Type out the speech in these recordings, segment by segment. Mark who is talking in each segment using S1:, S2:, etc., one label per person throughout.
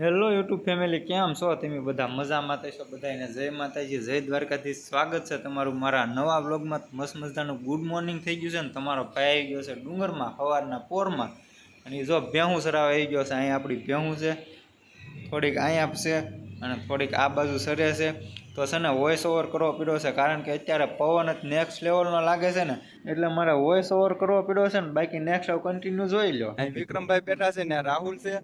S1: Hello YouTube family કેમ છો? તમે બધા મજામાં થશો બધાને જય માતાજી, જય દ્વારકાથી સ્વાગત છે તમારું મારા નવા બ્લોગમાં મસ્ત મજાનું ગુડ મોર્નિંગ થઈ ગયું છે ને તમારો ભાઈ આવી ગયો છે ડુંગરમાં સવારના પોરમાં. અને જો ભેહું સરાવ આવી ગયો છે, અહીંયા આપણી ભેહું છે. થોડીક અહીંયા છે અને થોડીક આ બાજુ સરે છે. તો છે ને વોઇસ ઓવર કરવો પડ્યો છે, કારણ કે અત્યારે પવન જ નેક્સ્ટ લેવલનો લાગે છે ને. એટલે મારે વોઇસ ઓવર કરવો પડ્યો છે ને, બાકી નેક્સ્ટ કન્ટિન્યુ જોઈ લો
S2: વિક્રમભાઈ બેઠા છે ને, રાહુલ છે.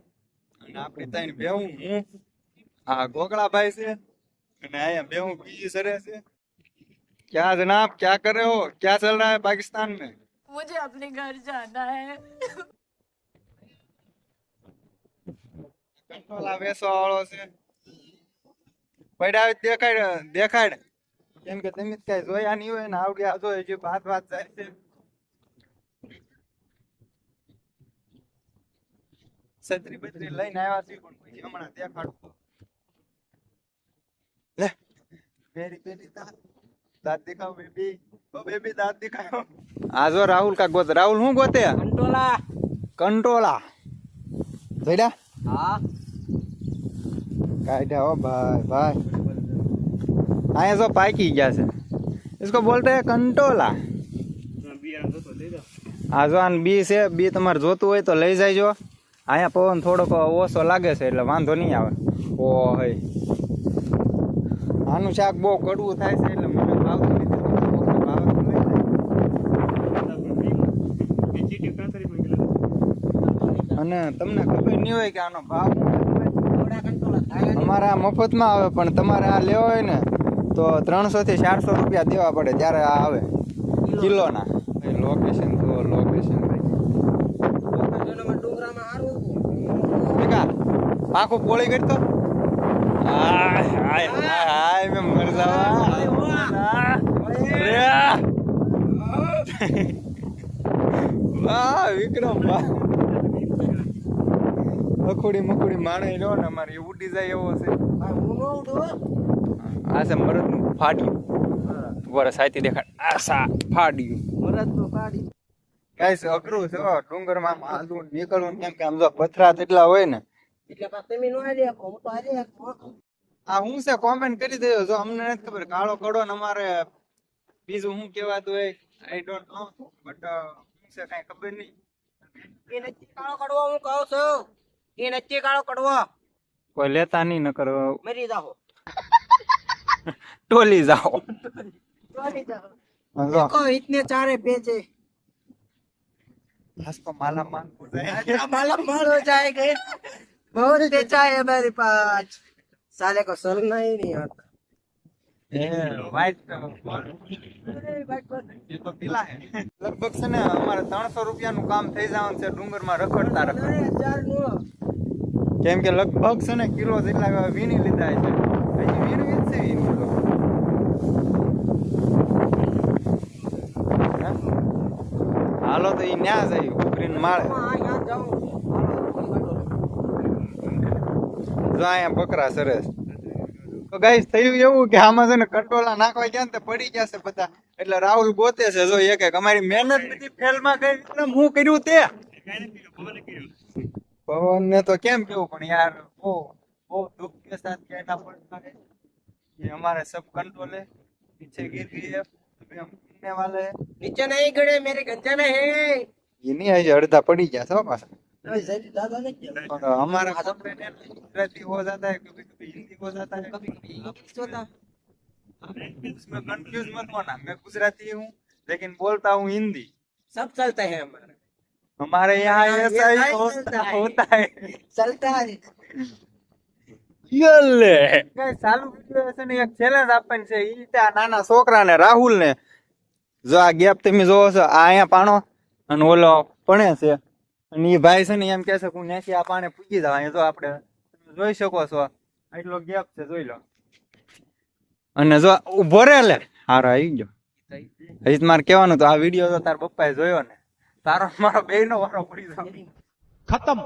S2: અને આપણી ત્રણ બેહું હું આ ગોગળાભાઈ છે અને અહીંયા બેહું બીજી સરે છે क्या जनाब क्या कर रहे हो क्या चल रहा है पाकिस्तान में
S3: मुझे अपने घर जाना है
S2: કંટ્રોલા વેસવા વાળો છે પડ્યા દેખાડ દેખાડ કેમ કે તમે કઈ જોયા નહીં હોય ને આવડી આ જો હજી વાત વાત જાય છે છત્રી બત્રી લઈને આવ્યા છે પણ પછી હમણાં દેખાડું લે બેરી બેરી દાંત દાંત દેખાવ બેબી ઓ બેબી દાંત દેખાવ આ જો રાહુલ કા ગોત રાહુલ હું ગોતે
S4: કંટોલા
S2: કંટોલા જોઈડા
S4: હા
S2: કાઢ્યા હો ભાઈ ભાઈ અહીંયા જો પાકી ગયા છે इसको बोलते हैं કંટોલા આ જો આન બી છે બી તમારે જોતું હોય તો લઈ જાયજો અહીંયા પવન થોડોક ઓછો લાગે છે, એટલે વાંધો નહીં આવે ઓ હઈ આનું શાક બહુ કડવું થાય છે, એટલે મને ભાવતું નથી. અને તમને ખબર નહીં હોય કે આનો ભાવ હોય? અમારે મફતમાં આવે, પણ તમારે આ લેવો હોય ને, તો ત્રણસો થી ચારસો રૂપિયા દેવા પડે, ત્યારે આ આવે કિલોના ભાઈ લોકેશન જો લોકેશન ભાઈ
S4: ડુંગરામાં હારું
S2: ભેગા પાખું પોળી કરતો? હાય હાય હાય મેં મર જાવા વાહ. વિક્રમ વાહ. મખુડી મખુડી માણે રહ્યો ને અમારે એ ઉડી જાય એવો છે. આ છે મરદનું ફાટ્યું વરસ સાયતી દેખાડ. આ સા ફાટ્યું
S4: મરદ તો કાઢી
S2: ગાઈસ અઘરું છે ડુંગરમાં આલુ નીકળવું કેમ કે આમ જો પથરા તેટલા હોય ને
S4: એટલે પાછ તમે નો આલે હું તો આલે
S2: આ હું છે કોમેન્ટ કરી દેજો જો અમને નથી ખબર કાળો કડો ને અમારે બીજું શું કહેવાતું હોય આઈ ડોન્ટ નો બટ શું છે કઈ ખબર નહીં
S4: એ નચ્ચી કાળો કડવો હું કહું છું એ નચ્ચી કાળો કડવો
S2: કોઈ લેતા નહીં નકર
S4: મરી જાઓ
S2: ટોલી જાઓ
S4: મરી જાઓ
S2: જો
S4: देखो इतने सारे भेजे
S2: બસ તો માલા માલ हो जाए
S4: मालूम माल हो जाएगा बहुत बेचा है हमारे पास साले को सलना ही नहीं आता
S2: વ્હાઈટ એ તો પીલા હે લગભગ છે ને અમારે ત્રણસો રૂપિયાનું કામ થઈ જવાનું છે ડુંગરમાં રખડતા રખડતા
S4: हजार नो
S2: કેમ કે લગભગ છે ને કિલો જેટલા વીણી લીધા છે હજી વીણવી જ છે વીણી તો હે? હાલો તો ઈ ન્યા જાય ઉભરીને માળે અહીંયા બકરા સરસ. તો ગાઈસ થયું એવું કે આમાં છે ને કંટોલા નાખવા ગયા ને તો પડી જશે બધા. એટલે રાહુલ ગોતે છે જો એક એક અમારી મહેનત બધી ફેલમાં ગઈ. એટલે હું કર્યું તે. પવન ને તો કેમ કેવું પણ યાર બહુ બહુ દુઃખ કે સાથ કહેના પડતા હે ये हमारे सब कंट्रोल है पीछे गिर गई है अभी हम गिरने वाले हैं
S4: नीचे नहीं गिरे मेरे गंजे में है
S2: ये नहीं है अर्धा पड़ी पास
S4: दादा ने क्या
S2: और हमारा सबसे गुजराती हो जाता है कभी कभी हिंदी हो जाता है कभी कभी
S4: इंग्लिश होता
S2: इसमें कंफ्यूज मत होना मैं गुजराती हूँ लेकिन बोलता हूँ हिंदी
S4: सब चलता है हमारा
S2: हमारे यहाँ
S4: हाँ,
S2: ऐसा
S4: ये
S2: ही
S4: नहीं
S2: होता
S4: चलता है।
S2: होता है
S4: चलता है
S2: યલે કઈ ચાલુ વિડિયો હશે ને એક ચેલેન્જ આપવાની છે ઈ રીતે આ નાના છોકરાને રાહુલ ને જો આ ગેપ તમે જોવો છો આ અહીંયા પાણો અને ઓલો પણે છે અને એ ભાઈ છે ને એમ કે છે હું ત્યાંથી આ પાણે પૂગી જવા જો આપણે જોઈ શકો છો આટલો ગેપ છે જોઈ લો. અને જો ઊભો રે લે. હારો આવી ગયો. હજી મારે કહેવાનું તો આ વીડિયો તો તારા પપ્પાએ જોયો ને. તારો મારો બે નો વારો પડી જાય
S1: ખતમ.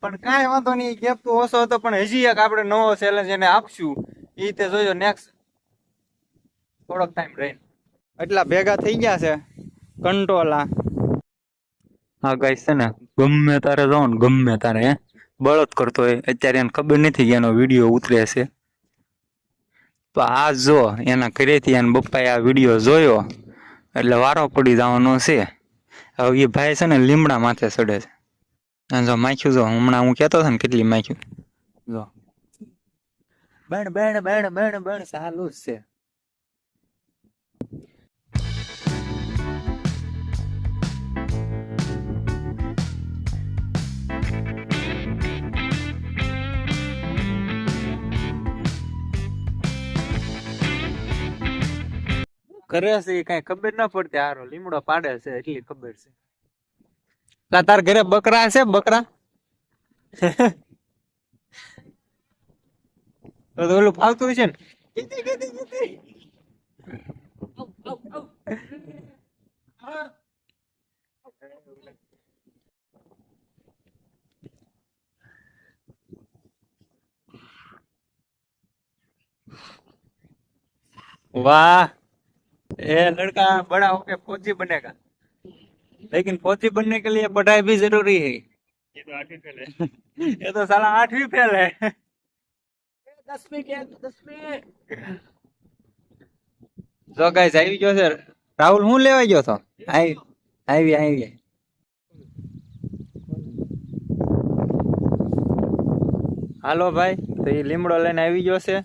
S2: પણ કાંઈ વાંધો નહીં ગેપ તો ઓછો હતો પણ હજી એક આપણે નવો ચેલેન્જ એને આપશું. એ રીતે જોજો નેક્સ્ટ થોડોક ટાઈમ રહીને. એટલા ભેગા થઈ ગયા છે કંટોલા હા ગાય છે ને, ગમે તારે જાઓ ને, ગમે તારે હે. બળદ કરતો હોય, અત્યારે એને ખબર નથી કે એનો વીડિયો ઉતરે છે. તો આ જો, એના ઘરેથી એના બપ્પાએ આ વીડિયો જોયો, એટલે વારો પડી જવાનો છે. હવે એ ભાઈ છે ને લીમડા માથે ચડે છે. અને જો માખ્યું, જો હમણાં હું કહેતો હતો ને, કેટલી માખ્યું. જો. બેણ બણ બણ બણ બેણ ચાલુ જ છે. કરે છે, એ કઈ ખબર ના પડતી, હારો લીમડો પાડે છે, એટલી ખબર છે. લા, તાર ઘરે બકરા છે, બકરા? ઓલું ફાવતું છે ને. वाह ये लड़का बड़ा होके फौजी बनेगा लेकिन फौजी बनने के लिए पढ़ाई भी जरूरी है ये तो आठवीं फेल है ये तो साला आठवीं फेल है
S4: દસમી કે દસમી
S2: જો ગાઈસ આવી ગયો છે રાહુલ હું લેવા ગયો છો આવી આવી આવી હાલો ભાઈ તો એ લીમડો લઈને આવી ગયો છે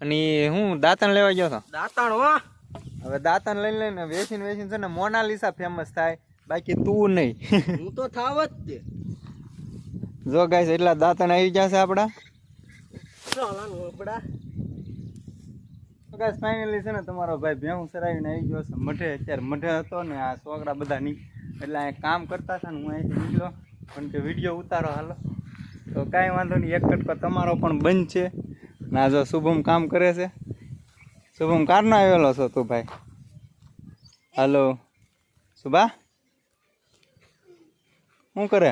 S2: અને ઈ હું દાંતણ લેવા ગયો છો
S4: દાતાણ હો
S2: હવે દાંતણ લઈને લઈને વેચીને વેચીને છે ને મોનાલિસા ફેમસ થાય. બાકી તું નહીં.
S4: હું તો થાવ જ તે.
S2: જો ગાઈસ એટલા દાંતણ આવી ગયા છે આપડા.
S4: આપડા
S2: ગાઈસ ફાઇનલી છે ને તમારો ભાઈ ભેહું સરાવીને આવી ગયો છે. મઢે અત્યારે મઢે હતો ને આ છોકરા બધા ની. એટલે અહીં કામ કરતા હતા ને હું અહીંથી નીકળ્યો. પણ કે વીડિયો ઉતારો હાલો. તો કાંઈ વાંધો નહીં એક કટકો તમારો પણ બંધ છે ના જો શુભમ કામ કરે છે. શુભમ કારનો આવેલો છો તું ભાઈ? હાલો શુભા શું કરે?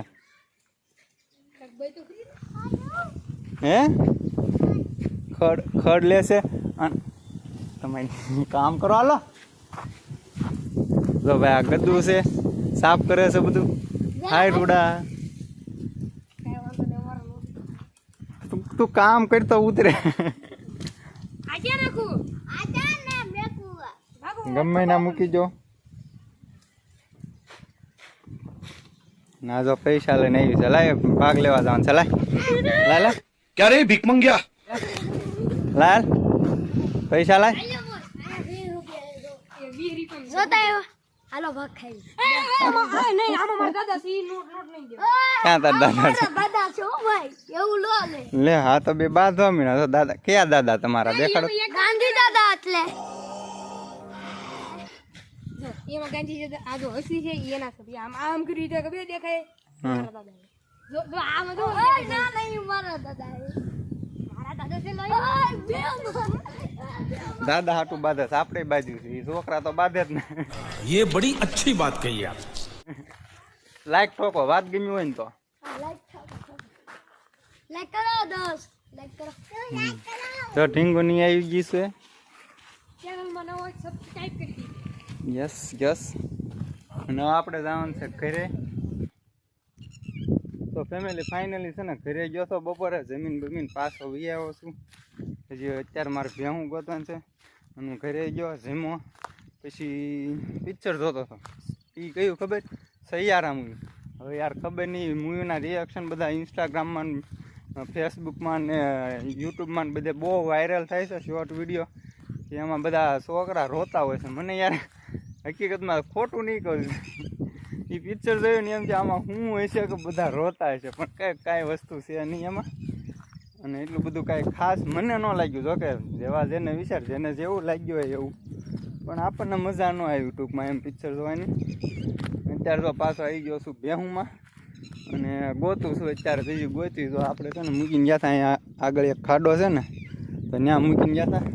S2: હે? ખડ ખડ લેશે તમે કામ કરો, હાલો. જો ભાઈ આ ગદ્દુ છે, સાફ કરે છે બધું. હાય રૂડા. તું તું કામ કરતો ઉતરે
S3: આજે રાખું આજે ને મેકું ભાગો
S2: ગમે ના મૂકી જો ના જો પૈસા લઈને આવી છે. લાય ભાગ લેવા જવાનું ચલાય લાય.
S5: લા ક્યારે ભીખ મંગ્યા?
S2: લાલ પૈસા લાય. ક્યાં તાર દાદા
S3: લે
S2: હા તો બે બાંધવા મીણા તો દાદા કયા દાદા તમારા? દેખાડો.
S3: ગાંધી દાદા એટલે.
S6: એમાં ગાંધી દાદા આ જો હસી છે ઈ એના સભ્ય આમ આમ કરી રીતે કબે દેખાય
S2: હમ.
S6: મારા દાદા જો જો આમાં જો
S3: ઓય ના નહીં મારા દાદા
S6: મારા દાદા છે લઈ
S3: ઓય બે
S2: દાદા હાટું બાંધે છે આપણે બાજુ છે ઈ છોકરા તો બાંધે જ ને
S5: ये बड़ी अच्छी बात कही आप
S2: લાઈક ઠોકો વાત ગમી હોય ને તો
S3: લાઈક કરો દોસ્ત લાઈક કરો લાઈક કરો
S2: જો ઢીંગુ ની આવી ગઈ છે
S6: ચેનલમાં નવો સબસ્ક્રાઇબ કરી દીધી
S2: યસ યસ અને આપણે જવાનું છે ઘરે. તો ફેમિલી ફાઇનલી છે ને ઘરે ગયો તો બપોરે જમીન બમીન પાછો વી આવ્યો છું. હજી અત્યારે મારે ભેહું ગોતવાનું છે. અને ઘરે ગયો જમો પછી પિક્ચર જોતો હતો. એ કયું ખબર? સૈયારા મૂવી. હવે યાર ખબર નહીં મૂવીના રિએક્શન બધા ઇન્સ્ટાગ્રામમાં ફેસબુકમાં ને યુટ્યુબમાં ને બધે બહુ વાયરલ થાય છે શોર્ટ વીડિયો એમાં બધા છોકરા રોતા હોય છે. મને યાર હકીકતમાં ખોટું નહીં કહ્યું એ પિક્ચર જોયું ને એમ કે આમાં શું છે કે બધા રોતા હશે, પણ કઈ કાંઈ વસ્તુ છે નહીં એમાં. અને એટલું બધું કાંઈ ખાસ મને ન લાગ્યું. જો કે જેવા જેને વિચાર, જેને જેવું લાગ્યું હોય એવું. પણ આપણને મજા ન આવી ટૂંકમાં એમ પિક્ચર જોવાની. અત્યારે તો પાછો આવી ગયો છું બેહુમાં. અને ગોતું છું અત્યારે, બીજું ગોતી તો આપણે છે ને મૂકીને ગયા હતા અહીંયા આગળ એક ખાડો છે ને, તો ત્યાં મૂકીને ગયા હતા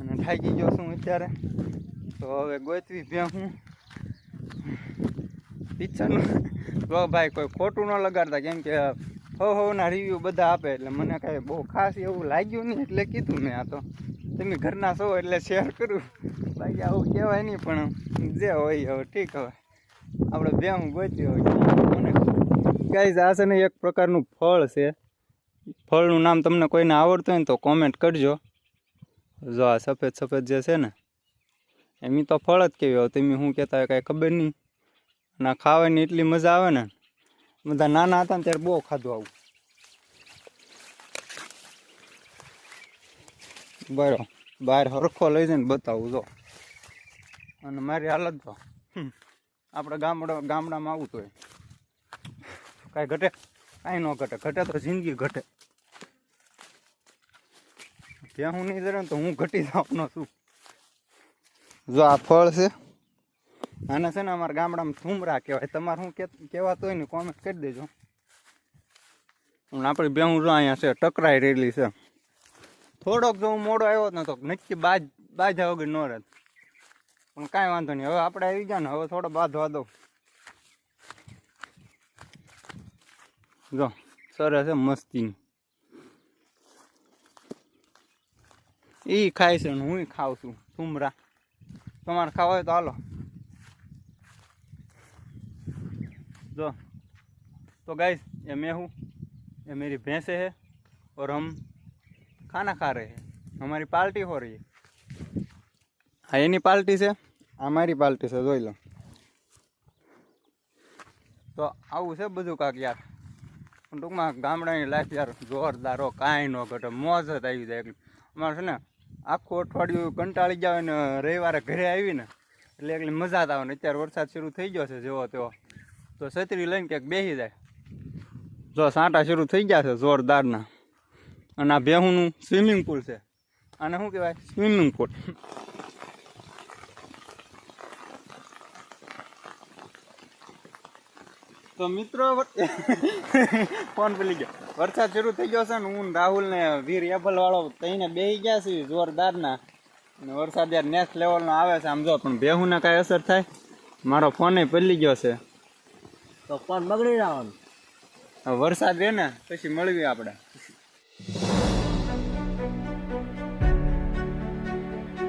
S2: અને થાકી ગયો છું અત્યારે. તો હવે ગોતવી ભેહું પિક્ચરનું. તો ભાઈ કોઈ ખોટું ન લગાડતા, કેમ કે હો હોના રિવ્યૂ બધા આપે એટલે મને કાંઈ બહુ ખાસ એવું લાગ્યું નહીં એટલે કીધું મેં આ તો. તમે ઘરના છો એટલે શેર કરું. બાકી આવું કહેવાય નહીં, પણ જે હોય હવે ઠીક હવે. આપણે બે હું ગોતી હોય ગાઈઝ આ છે ને એક પ્રકારનું ફળ છે. ફળનું નામ તમને કોઈને આવડતું હોય ને તો કોમેન્ટ કરજો. જો આ સફેદ સફેદ જે છે ને એમ તો ફળ જ કેવી હવે એમ શું કહેતા હોય કાંઈ ખબર નહીં. અને ખાવાની એટલી મજા આવે ને. બધા નાના હતા ને ત્યારે બહુ ખાધું આવું. બરો, બહાર હરખો લઈ જઈને બતાવું, જો. અને મારી હાલત જો. આપણે ગામડા, ગામડામાં આવું તો કાંઈ ઘટે? કાંઈ ન ઘટે. ઘટે તો જિંદગી ઘટે. ત્યાં હું નહીં જરે તો હું ઘટી જવાનો છું. જો આ ફળ છે. આને છે ને અમારા ગામડામાં થુમરા કહેવાય. તમારે શું કહેવાતું હોય ને કોમેન્ટ કરી દેજો. આપણી બેહું જો અહીંયા છે, ટકરાઈ રહેલી છે. થોડોક જો હું મોડો આવ્યો હોત ને તો નક્કી બાજ બાજા વગર ન રહેત પણ કાંઈ વાંધો નહીં. હવે આપણે આવી ગયા ને, હવે થોડો બાંધવા દો જો, સરસ છે મસ્તી એ ખાય છે ને હું ખાઉં છું થુમરા તમારે ખાવા હોય તો હાલો જો तो गाइस ये मैं हूँ ये मेरी भैंसे है और हम खाना खा रहे हैं हमारी पार्टी हो रही है હા એની પાર્ટી છે આ મારી પાર્ટી છે જોઈ લો તો આવું છે બધું કાંક યાર પણ ટૂંકમાં ગામડાની લાઈફ યાર જોરદાર હો કાંઈ ન ઘટે મોજ જ આવી જાય એકલી અમારે છે ને આખું અઠવાડિયું કંટાળી જાવ ને રવિવારે ઘરે આવીને, એટલે એટલી મજા જ આવે ને અત્યારે વરસાદ શરૂ થઈ ગયો છે, જેવો તેવો. તો છત્રી લઈને ક્યાંક બેસી જાય. જો સાંટા શરૂ થઈ ગયા છે જોરદારના. અને આ ભેહુંનું સ્વિમિંગ પુલ છે. આને શું કહેવાય? Swimming pool. તો મિત્રો ફોન પેલી ગયો. વરસાદ શરૂ થઈ ગયો છે ને હું ને રાહુલ ને વીર એપલ વાળો તઈને બેસી ગયા છે જોરદારના અને વરસાદ યાર નેક્સ્ટ લેવલનો આવે છે આમ જો પણ ભેહુંને કાંઈ અસર થાય. મારો ફોન પડી ગયો છે.
S4: તો ફોન બગડી જવાનો.
S2: વરસાદ રે ને પછી મળવી આપણે.